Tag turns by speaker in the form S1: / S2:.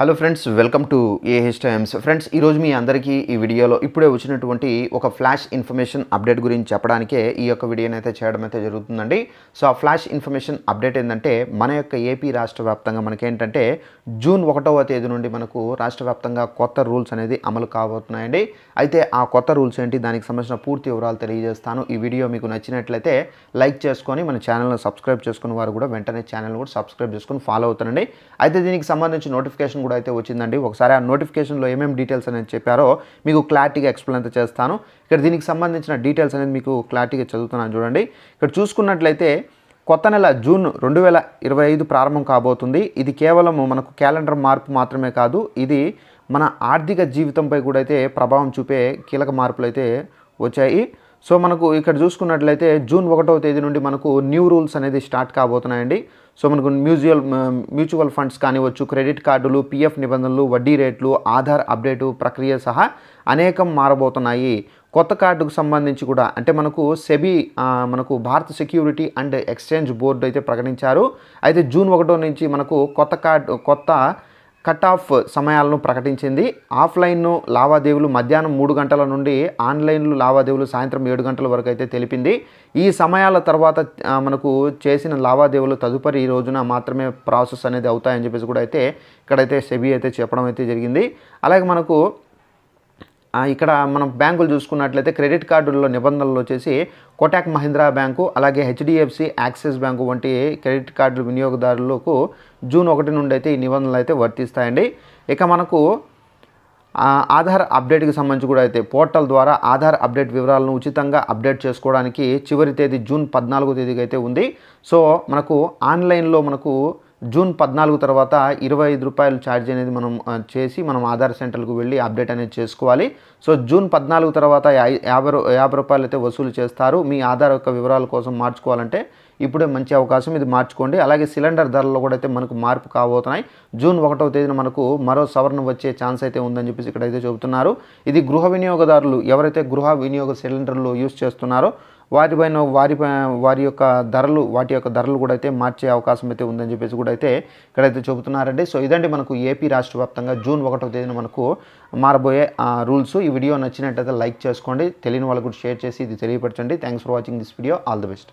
S1: Hello friends welcome to AH times friends ఈరోజు మీ అందరికీ ఈ వీడియోలో ఇప్పుడే వచ్చినటువంటి ఒక ఫ్లాష్ ఇన్ఫర్మేషన్ అప్డేట్ గురించి చెప్పడానికే ఈ యొక్క వీడియోని అయితే చేయడం అయితే జరుగుతుందండి. సో ఆ ఫ్లాష్ ఇన్ఫర్మేషన్ అప్డేట్ ఏంటంటే మన యొక్క ఏపీ రాష్ట్ర వ్యాప్తంగా మనకేంటంటే జూన్ ఒకటవ తేదీ నుండి మనకు రాష్ట్ర వ్యాప్తంగా కొత్త రూల్స్ అనేది అమలు కాబోతున్నాయండి. అయితే ఆ కొత్త రూల్స్ ఏంటి దానికి సంబంధించిన పూర్తి వివరాలు తెలియజేస్తాను. ఈ వీడియో మీకు నచ్చినట్లయితే లైక్ చేసుకొని మన ఛానల్ని సబ్స్క్రైబ్ చేసుకున్న వారు కూడా వెంటనే ఛానల్ కూడా సబ్స్క్రైబ్ చేసుకొని ఫాలో అవుతానండి. అయితే దీనికి సంబంధించి నోటిఫికేషన్ కూడా అయితే వచ్చిందండి. ఒకసారి ఆ నోటిఫికేషన్లో ఏమేమి డీటెయిల్స్ అనేది చెప్పారో మీకు క్లారిటీగా ఎక్స్ప్లెయిన్ అయితే చేస్తాను. ఇక్కడ దీనికి సంబంధించిన డీటెయిల్స్ అనేది మీకు క్లారిటీగా చదువుతున్నాను చూడండి. ఇక్కడ చూసుకున్నట్లయితే కొత్త నెల జూన్ రెండు వేల ఇరవై ఐదు ప్రారంభం కాబోతుంది. ఇది కేవలం మనకు క్యాలెండర్ మార్పు మాత్రమే కాదు ఇది మన ఆర్థిక జీవితంపై కూడా అయితే ప్రభావం చూపే కీలక మార్పులు అయితే వచ్చాయి. సో మనకు ఇక్కడ చూసుకున్నట్లయితే జూన్ ఒకటవ తేదీ నుండి మనకు న్యూ రూల్స్ అనేది స్టార్ట్ కాబోతున్నాయండి. సో మనకు మ్యూచువల్ మ్యూచువల్ ఫండ్స్ కానివచ్చు క్రెడిట్ కార్డులు పిఎఫ్ నిబంధనలు వడ్డీ రేట్లు ఆధార్ అప్డేటు ప్రక్రియ సహా అనేకం మారబోతున్నాయి. కొత్త కార్డుకు సంబంధించి కూడా అంటే మనకు సెబీ మనకు భారత సెక్యూరిటీ అండ్ ఎక్స్చేంజ్ బోర్డు అయితే ప్రకటించారు. అయితే జూన్ ఒకటో నుంచి మనకు కొత్త కార్డు కొత్త కట్ ఆఫ్ సమయాలను ప్రకటించింది. ఆఫ్లైన్ లావాదేవీలు మధ్యాహ్నం మూడు గంటల నుండి ఆన్లైన్లు లావాదేవీలు సాయంత్రం ఏడు గంటల వరకు అయితే తెలిపింది. ఈ సమయాల తర్వాత మనకు చేసిన లావాదేవీలు తదుపరి రోజున మాత్రమే ప్రాసెస్ అనేది అవుతాయని చెప్పేసి కూడా అయితే ఇక్కడైతే సెబీ అయితే చెప్పడం అయితే జరిగింది. అలాగే మనకు ఇక్కడ మనం బ్యాంకులు చూసుకున్నట్లయితే క్రెడిట్ కార్డుల్లో నిబంధనలు వచ్చేసి కోటాక్ మహీంద్రా బ్యాంకు అలాగే హెచ్డిఎఫ్సి యాక్సిస్ బ్యాంకు వంటి క్రెడిట్ కార్డుల వినియోగదారులకు జూన్ ఒకటి నుండి అయితే ఈ నిబంధనలు అయితే వర్తిస్తాయండి. ఇక మనకు ఆధార్ అప్డేట్కి సంబంధించి కూడా అయితే పోర్టల్ ద్వారా ఆధార్ అప్డేట్ వివరాలను ఉచితంగా అప్డేట్ చేసుకోవడానికి చివరి తేదీ జూన్ పద్నాలుగో తేదీకి అయితే ఉంది. సో మనకు ఆన్లైన్లో మనకు జూన్ పద్నాలుగు తర్వాత ఇరవై ఐదు రూపాయలు ఛార్జ్ అనేది మనం చేసి మనం ఆధార్ సెంటర్కు వెళ్ళి అప్డేట్ అనేది చేసుకోవాలి. సో జూన్ పద్నాలుగు తర్వాత యాభై రూ- యాభై రూపాయలు అయితే వసూలు చేస్తారు. మీ ఆధార్ యొక్క వివరాల కోసం మార్చుకోవాలంటే ఇప్పుడే మంచి అవకాశం ఇది మార్చుకోండి. అలాగే సిలిండర్ ధరల్లో కూడా అయితే మనకు మార్పు కాబోతున్నాయి. జూన్ ఒకటవ తేదీన మనకు మరో సవరణ వచ్చే ఛాన్స్ అయితే ఉందని చెప్పేసి ఇక్కడైతే చెబుతున్నారు. ఇది గృహ వినియోగదారులు ఎవరైతే గృహ వినియోగ సిలిండర్లు యూస్ చేస్తున్నారో వాటిపైన వారి వారి యొక్క ధరలు వాటి యొక్క ధరలు కూడా అయితే మార్చే అవకాశం అయితే ఉందని చెప్పేసి కూడా అయితే ఇక్కడైతే చెబుతున్నారండి. సో ఇదండి మనకు ఏపీ రాష్ట్ర వ్యాప్తంగా జూన్ ఒకటో తేదీన మనకు మారబోయే రూల్స్. ఈ వీడియో నచ్చినట్టయితే లైక్ చేసుకోండి. తెలియని వాళ్ళకు కూడా షేర్ చేసి ఇది తెలియపరచండి. Thanks for watching this video all the best